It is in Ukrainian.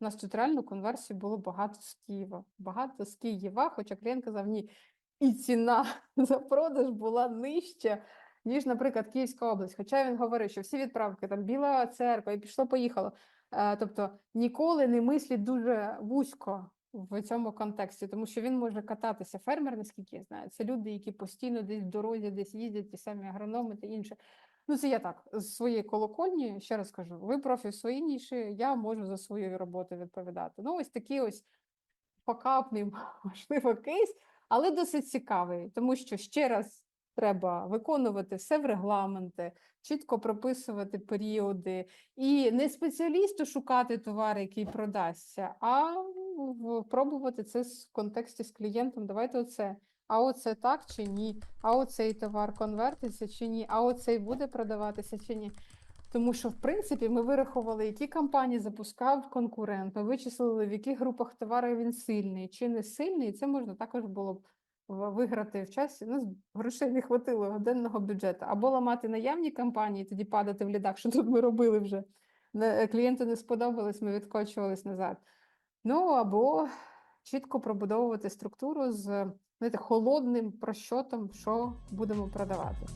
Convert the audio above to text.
У нас тут реально конверсій було багато з Києва. Багато з Києва, хоча клієнт казав, ні, і ціна за продаж була нижча, ніж, наприклад, Київська область. Хоча він говорив, що всі відправки, там Біла церква, і пішло-поїхало. Е, Тобто ніколи не мислить дуже вузько в цьому контексті, тому що він може кататися. Фермер, наскільки я знаю, це люди, які постійно десь в дорозі, десь їздять, ті самі агрономи та інше. Ну, це я так з своєї колокольні ще раз кажу: ви профі в своїй ніші, я можу за свою роботу відповідати. Ну, ось такий ось покапний, можливо, кейс, але досить цікавий, тому що ще раз треба виконувати все в регламенти, чітко прописувати періоди, і не спеціалісту шукати товар, який продасться, а пробувати це в контексті з клієнтом. Давайте оце. А оце так чи ні? А оцей товар конвертиться чи ні? А оцей буде продаватися чи ні? Тому що, в принципі, ми вирахували, які кампанії запускав конкурент. Ми вичислили, в яких групах товарів він сильний чи не сильний. І це можна також було б виграти в часі. Ну, грошей не хватило денного бюджету. Або ламати наявні кампанії, тоді падати в лідах, що тут ми робили вже. Клієнту не сподобалось, ми відкочувались назад. Ну або чітко пробудовувати структуру з знаєте, холодним просчотом, що будемо продавати.